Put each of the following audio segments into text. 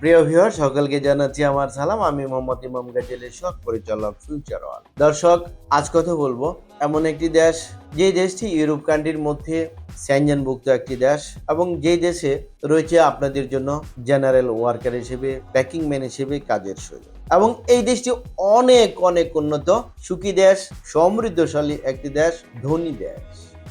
প্রিয় ভিউয়ার সকলকে জানাচ্ছি আমার সালাম। আমি মোহাম্মদ ইমাম গাজেলের শখ পরিচালক ফিউচার ওয়াল। দর্শক, আজ কথা বলব এমন একটি দেশ, যে দেশটি ইউরোপ কান্ট্রির মধ্যে স্যানজনভুক্ত একটি দেশ এবং যে দেশে রয়েছে আপনাদের জন্য জেনারেল ওয়ার্কার হিসেবে, প্যাকিং ম্যান হিসেবে কাজের সুযোগ। এবং এই দেশটি অনেক অনেক উন্নত, সুখী দেশ, সমৃদ্ধশালী একটি দেশ, ধনী দেশ।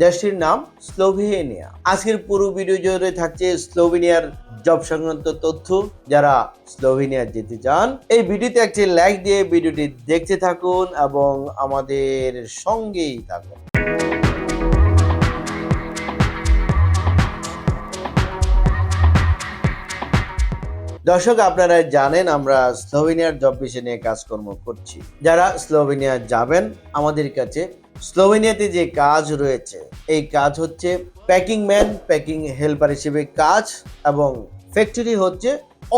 দেশটির নাম স্লোভেনিয়া। আজকের পুরো ভিডিও জুড়ে থাকছে স্লোভেনিয়ার জব সংক্রান্ত তথ্য। যারা স্লোভেনিয়া যেতে চান, এই ভিডিওতে একটি লাইক দিয়ে ভিডিওটি দেখতে থাকুন এবং আমাদের সঙ্গেই থাকুন। দর্শক, আপনারা জানেন আমরা স্লোভেনিয়ার জব বিষয় নিয়ে কাজকর্ম করছি। যারা স্লোভেনিয়া যাবেন, আমাদের কাছে স্লোভেনিয়াতে যে কাজ রয়েছে, এই কাজ হচ্ছে প্যাকিং ম্যান প্যাকিং হেল্পার হিসেবে কাজ এবং ফ্যাক্টরি হচ্ছে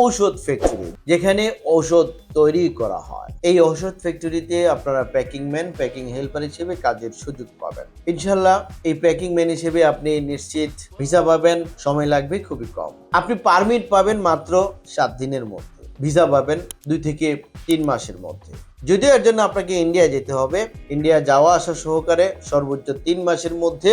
ঔষধ ফ্যাক্টরি যেখানে ঔষধ তৈরি করা হয়। এই ঔষধ ফ্যাক্টরিতে আপনারা প্যাকিং ম্যান প্যাকিং হেল্পার হিসেবে কাজের সুযোগ পাবেন। ইনশাল্লাহ এই প্যাকিং ম্যান হিসেবে আপনি নিশ্চিত ভিসা পাবেন, সময় লাগবে খুবই কম। আপনি পারমিট পাবেন মাত্র সাত দিনের মধ্যে। ভিসা পাবেন দুই থেকে তিন মাসের মধ্যে। যদিও এর জন্য আপনাকে ইন্ডিয়া যেতে হবে। ইন্ডিয়া যাওয়া আসা সহকারে সর্বোচ্চ তিন মাসের মধ্যে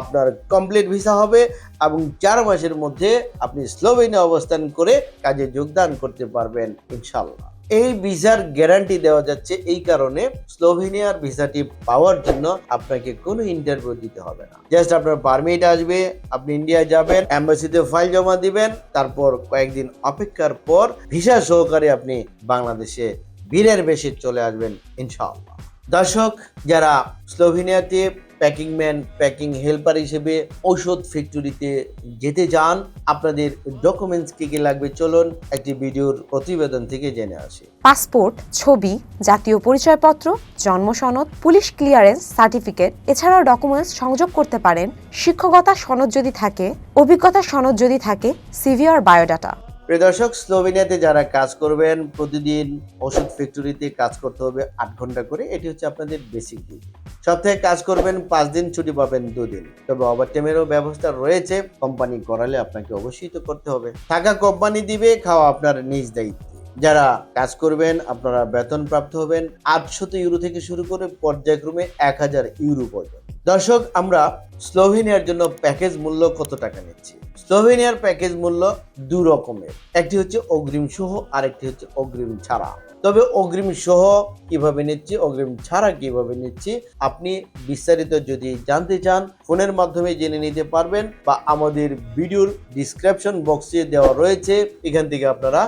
আপনার কমপ্লিট ভিসা হবে এবং চার মাসের মধ্যে আপনি স্লোভেনে অবস্থান করে কাজে যোগদান করতে পারবেন ইনশাল্লাহ এই ভিসার গ্যারান্টি দেওয়া যাচ্ছে এই কারণে স্লোভেনিয়ার ভিসাটি পাওয়ার জন্য আপনাকে কোনো ইন্টারভিউ দিতে হবে না। জাস্ট আপনার পারমিট আসবে, আপনি ইন্ডিয়া যাবেন অ্যাম্বাসিতে ফাইল জমা দিবেন, তারপর কয়েকদিন অপেক্ষার পর ভিসা সহকারে আপনি বাংলাদেশে বীরের বেশি চলে আসবেন, ইনশাআল্লাহ। দর্শক, যারা স্লোভেনিয়াতে প্যাকিং ম্যান প্যাকিং হেল্পার হিসেবে ঔষধ ফ্যাক্টরিতে যেতে চান আপনাদের ডকুমেন্টস কি কি লাগবে চলুন একটি ভিডিওর প্রতিবেদন থেকে জেনে আসি। পাসপোর্ট ছবি জাতীয় পরিচয়পত্র জন্ম সনদ পুলিশ ক্লিয়ারেন্স সার্টিফিকেট এছাড়াও ডকুমেন্টস সংযোগ করতে পারেন। শিক্ষকতা সনদ যদি থাকে অভিজ্ঞতা সনদ যদি থাকে সিভি আর বায়োডাটা প্রিয় দর্শক স্লোভেনিয়াতে যারা কাজ করবেন প্রতিদিন ওষুধ ফ্যাক্টরিতে কাজ করতে হবে আট ঘণ্টা করে। এটি হচ্ছে আপনাদের বেসিক ডিউটি সপ্তাহে কাজ করবেন, পাঁচ দিন ছুটি পাবেন, দুদিন। তবে ওভারটাইমেরও ব্যবস্থা রয়েছে কোম্পানি করালে আপনাকে অবশ্যই তো করতে হবে। থাকা কোম্পানি দিবে, খাওয়া আপনার নিজ দায়িত্ব। যারা কাজ করবেন, আপনারা বেতন প্রাপ্ত হবেন। আটশত ইউরো থেকে শুরু করে পর্যায়ক্রমে এক হাজার ইউরো পর্যন্ত। দর্শক, আমরা স্লোভেনিয়ার জন্য প্যাকেজ মূল্য কত টাকা নিচ্ছি? স্লোভেনিয়ার প্যাকেজ মূল্য দু রকমের। একটি হচ্ছে অগ্রিম সহ আর একটি হচ্ছে অগ্রিম ছাড়া। তবে অগ্রিম সহ কীভাবে নিচ্ছি, অগ্রিম ছাড়া কীভাবে নিচ্ছি, আপনি বিস্তারিত যদি জানতে চান, ফোনের মাধ্যমে জেনে নিতে পারবেন বা আমাদের ভিডিওর ডিসক্রিপশন বক্সে দেওয়া রয়েছে, এখান থেকে আপনারা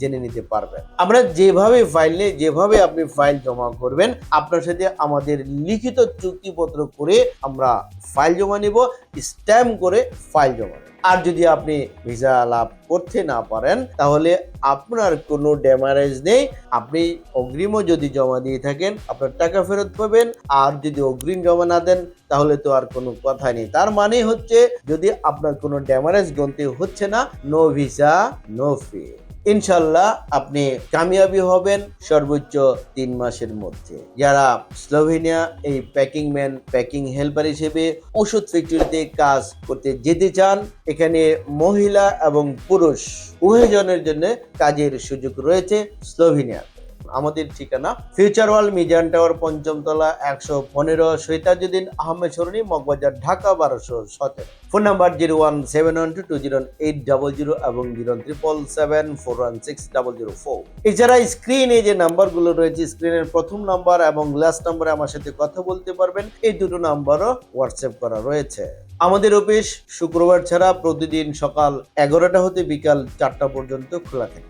জেনে নিতে পারবেন। আমরা যেভাবে ফাইল যেভাবে আপনি ফাইল জমা করবেন, আপনার সাথে আমাদের লিখিত চুক্তিপত্র করে আমরা ফাইল জমা নিব স্ট্যাম্প করে ফাইল জমা আর যদি আপনি ভিসা লাভ করতে না পারেন, তাহলে আপনার কোনো ড্যামারেজ নেই। আপনি অগ্রিমও যদি জমা দিয়ে থাকেন, আপনার টাকা ফেরত পাবেন। আর যদি অগ্রিম জমা না দেন, তাহলে তো আর কোনো কথা নেই। তার মানে হচ্ছে, যদি আপনার কোনো ড্যামারেজ গন্তি হচ্ছে না নো ভিসা নো ফি ইনশাল্লাহ আপনি কামিয়াবি হবেন সর্বোচ্চ তিন মাসের মধ্যে। যারা স্লোভেনিয়া এই প্যাকিং ম্যান প্যাকিং হেল্পার হিসেবে ওষুধ ফ্যাক্টরিতে কাজ করতে যেতে চান, এখানে মহিলা এবং পুরুষ উভয়জনের জন্য কাজের সুযোগ রয়েছে স্লোভেনিয়া আমাদের ঠিকানা ফিউচার ওয়ার্ল্ড মিজান টাওয়ার পঞ্চম তলা একশো পনেরো, সৈতাজুদ্দিন আহমেদ সরণি, মগবাজার, ঢাকা, বারোশো সতেরো। Phone number zero one seven one two two zero eight double zero এবং zero triple seven four one six double zero four. এছাড়া স্ক্রিনে যে নাম্বারগুলো রয়েছে স্ক্রিনের প্রথম নাম্বার এবং লাস্ট নাম্বারে আমার সাথে কথা বলতে পারবেন। এই দুটো নাম্বারও হোয়াটসঅ্যাপ করা রয়েছে। আমাদের অফিস শুক্রবার ছাড়া প্রতিদিন সকাল এগারোটা হতে বিকাল চারটা পর্যন্ত খোলা থাকে।